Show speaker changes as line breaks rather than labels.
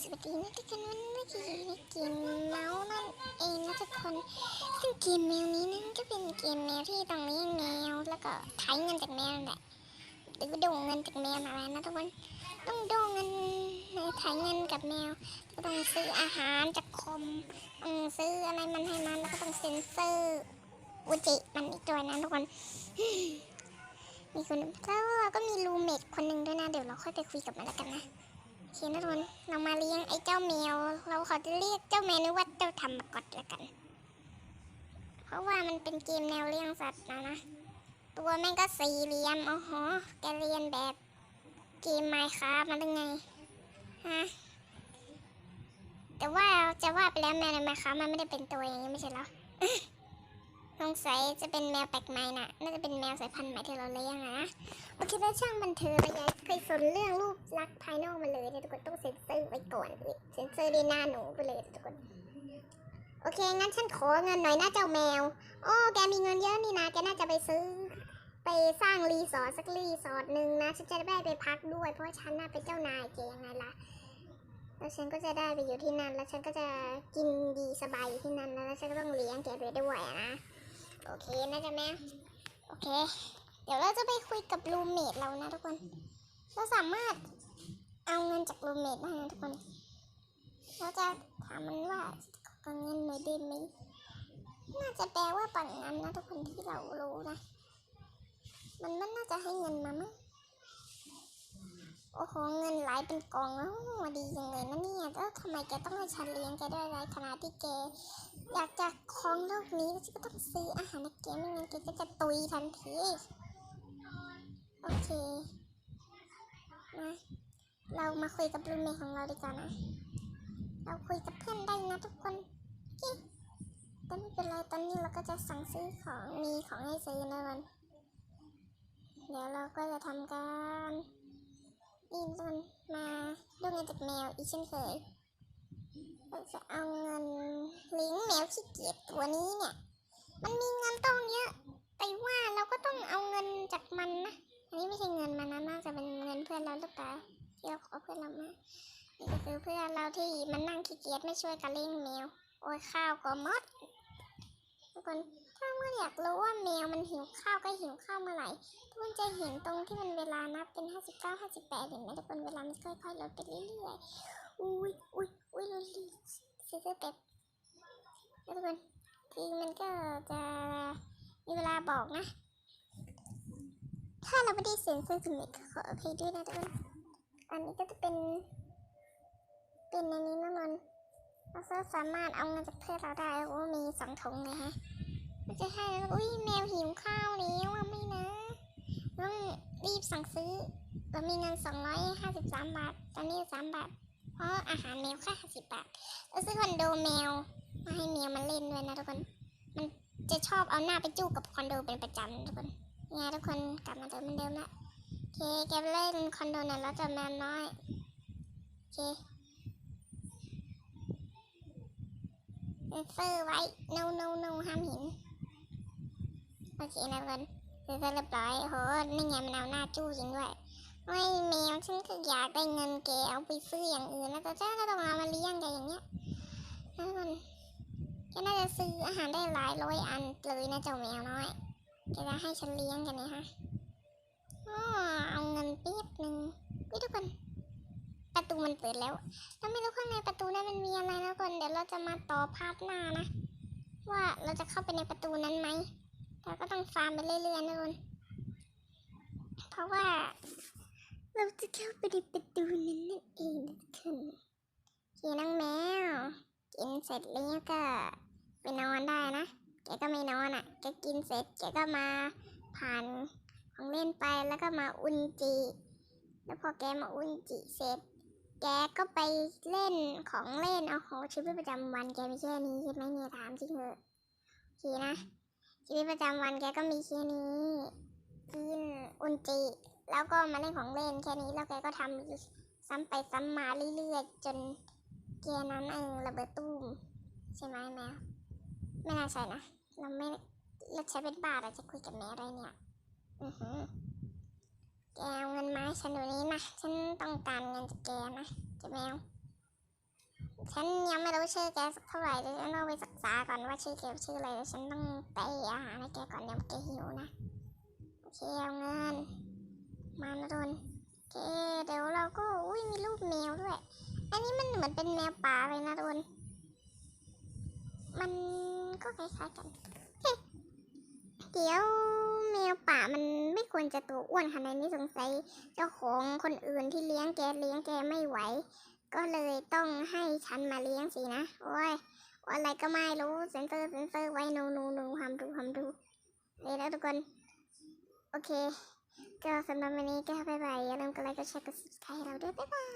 สวัสดีนะทุกคนวันนี้ก็อยู่ในเกมเมาส์นั่นเองนะทุกคนซึ่งเกมแมวนี้นั้นก็เป็นเกมแมวที่ต้องเลี้ยงแมวแล้วก็ไถ่ายเงินจากแมวแหละหรือดงเงินจากแมวอะไรนะทุกคนต้องดงเงินในไถ่ายเงินกับแมวก็ต้องซื้ออาหารจากคอมต้องซื้ออะไรมันให้มันแล้วก็ต้องเซ็นเซอร์อุจิมันอีกตัวนะทุกคนมีคนแล้วก็มีรูเมทคนหนึ่งด้วยนะเดี๋ยวเราค่อยไปคุยกับมันแล้วกันนะ เคนะทุกคนเรามาเลี้ยงไอ้เจ้าแมว เราขอจะเรียกเจ้าแมวนึกว่าเจ้าธรรมกอดแล้วกัน เพราะว่ามันเป็นเกมแนวเลี้ยงสัตว์นะนะ ตัวแม่งก็สี่เหลี่ยมอ๋อโหแกเรียนแบบเกมไมค์ครับมาได้ไงฮะแต่ว่าจะว่าไปแล้วแมวในไมค์ครับมันไม่ได้เป็นตัวอย่างนี้ไม่ใช่หรอ สงสัยจะเป็นแมวแปลกใหม่น่ะ น่าจะเป็นแมวสายพันธุ์ใหม่ที่เราเลี้ยงนะโอเคแล้วช่างบันเทิงไปยังเคยสนเรื่องรูปลักษณ์ภายนอกมาเลยเนี่ยทุกคนต้องเซ็นเซอร์ไว้ก่อนเลยเซ็นเซอร์ด้วยหน้าหนูไปเลยทุกคน โอเคงั้นฉันขอเงินหน่อยนะเจ้าแมว โอ้แกมีเงินเยอะนี่นะแกน่าจะไปซื้อ ไปสร้างรีสอร์ทสักรีสอร์ทหนึ่งนะฉันจะได้ไปพักด้วย เพราะฉันน่ะเป็นเจ้านายแกยังไงล่ะแล้วฉันก็จะได้ไปอยู่ที่นั่น แล้วฉันก็จะกินดีสบายอยู่ที่นั่น แล้วฉันก็ต้องเลี้ยงแกไปด้วยนะ โอเคนะจ๊ะแม่ โอเค เดี๋ยวเราจะไปคุยกับรูเมทเรานะทุกคน เราสามารถเอาเงินจากรูเมทได้นะทุกคน เราจะถามมันว่าขอเงินหน่อยได้ไหมน่าจะแปลว่าปังงานนะทุกคนที่เรารู้นะ มันมันน่าจะให้เงินมามั้ง โอ้โห เงินไหลเป็นกองแล้วดีจังเลยนะเนี่ยแล้วทำไมแกต้องให้ฉันเลี้ยงแกด้วยไรขนาดที่แกอยากจะครองโลกนี้ฉันก็ต้องซื้ออาหารในเกไม่งั้นแกก็จะตุยทันทีโอเคมาเรามาคุยกับรูเมทของเราดีกว่านะ เราคุยกับเพื่อนได้นะทุกคนเคแต่ไม่เป็นไรตอนนี้เราก็จะสั่งซื้อของมีของให้ซื้อนะมัน เดี๋ยวเราก็จะทำการ นี่ทุกคนมาดูเงินจากแมวอีกเช่นเคยเราจะเอาเงินเลี้ยงแมวขี้เกียจตัวนี้เนี่ย มันมีเงินต้องเยอะ แต่ว่าเราก็ต้องเอาเงินจากมันนะ อันนี้ไม่ใช่เงินมันนะน่าจะเป็นเงินเพื่อนเราหรือเปล่าเราขอเพื่อนเรามานี่ก็คือเพื่อนเราที่มันนั่งขี้เกียจไม่ช่วยกันเลี้ยงแมว โอ้ยข้าวก็มด ทุกคนถ้าเมื่ออยากรู้ว่าแมวมันหิวข้าวก็หิวข้าวเมื่อไหร่ทุกคนจะเห็นตรงที่มันเวลานับเป็น 59 58เห็นไหมทุกคนเวลามันค่อยๆลดไปเรื่อยๆอุ้ยอุ้ยอุ้ยลดซื้อเสื้อเป็ดแล้วทุกคนคือมันก็จะมีเวลาบอกนะ ถ้าเราไม่ได้เซ็นเซอร์สมิธขออภัยด้วยนะทุกคนอันนี้ก็จะเป็น เป็นในนี้นะมัน เราก็สามารถเอาเงินจากเพื่อนเราได้โอ้มีสองถุงเลยฮะมันจะให้แล้วอุ้ยแมวหิวข้าวแล้วอะไม่นะต้องรีบสั่งซื้อเรามีเงิน 253 บาท ตอนนี้ 3 บาท เพราะอาหารแมวแค่50บาทแล้วซื้อคอนโดแมว มาให้แมวมันเล่นด้วยนะทุกคน มันจะชอบเอาหน้าไปจู้กับคอนโดเป็นประจำทุกคนเนี่ยทุกคนกลับมาเดิมเหมือนเดิมละโอเคแกเล่นคอนโดนั้นแล้วจะแมวน้อยโอเค เซอร์ไว้ no no no ห้ามเห็น โอเคนะทุกคนเซ็นเซอร์เรียบร้อยโหนี่ไงมันเอาหน้าจู้จริงด้วยไม่แมวฉันก็อยากได้เงินแกเอาไปซื้ออย่างอื่นนะแต่ฉันก็ต้องเอามาเลี้ยงแกอย่างเงี้ยนะทุกคนแกน่าจะซื้ออาหารได้หลายร้อยอันเลยนะเจ้าแมวน้อยแกจะให้ฉันเลี้ยงกันเนี่ยฮะอ๋อเอาเงินเปี๊บหนึ่งพี่ทุกคน ประ ตูมันเปิดแล้วเราไม่รู้ข้างในประตูนั้นมันมีอะไรนะทุกคนเดี๋ยวเราจะมาต่อภาพหน้านะ ว่าเราจะเข้าไปในประตูนั้นไหมเราก็ต้องฟาร์มไปเรื่อยๆนะทุกคนเพราะว่า เราจะเข้าไปในประตูนั้นนั่นเองนะทุกคนเกียน้องแมว กินเสร็จแล้วก็ไปนอนได้นะแกก็ไม่นอนอะแกกินเสร็จแกก็มาผ่านของเล่นไปแล้วก็มาอุนจิแล้วพอแกมาอุนจิเสร็จ แกก็ไปเล่นของเล่นเอาโหชีวิตประจำวันแกมีแค่นี้ใช่ไหมเนี่ยถามจริงเหอะโอเคนะชีวิตประจำวันแกก็มีแค่นี้กินอุนจิแล้วก็มาเล่นของเล่นแค่นี้แล้วแกก็ทำซ้ำไปซ้ำมาเรื่อยๆจนแกนั้นเองระเบิดตุ้มใช่ไหมแมวไม่น่าใช่นะเราไม่เราใช้เป็นบาทเราจะคุยกับแมวได้เนี่ยอือหือ แกเอาเงินมาให้ฉันเดี๋ยวนี้นะฉันต้องการเงินจากแกนะจะแมว ฉันยังไม่รู้ชื่อแกสักเท่าไหร่เดี๋ยวฉันต้องไปศึกษาก่อนว่าชื่อแกชื่ออะไรเดี๋ยวฉันต้องไปอาหารให้แกก่อนเดี๋ยวแกหิวนะ โอเคเอาเงิน มานะโดนโอเคเดี๋ยวเราก็ อุ้ยมีรูปแมวด้วย อันนี้มันเหมือนเป็นแมวป่าเลยนะโดนมันก็คล้ายๆกัน เดี๋ยว แมวป่ามันไม่ควรจะตัวอ้วนขนาดนี้สงสัยเจ้าของคนอื่นที่เลี้ยงแกเลี้ยงแกไม่ไหว ก็เลยต้องให้ฉันมาเลี้ยงสินะ โอ้ยอะไรก็ไม่รู้เซนเซอร์เซนเซอร์ไว้นูนูนูความดูความดูเลยแล้วทุกคน โอเค ก็สำหรับวันนี้ก็บ๊ายบายอย่าลืมกดไลค์กดแชร์กด subscribe ให้เราด้วยบ๊ายบาย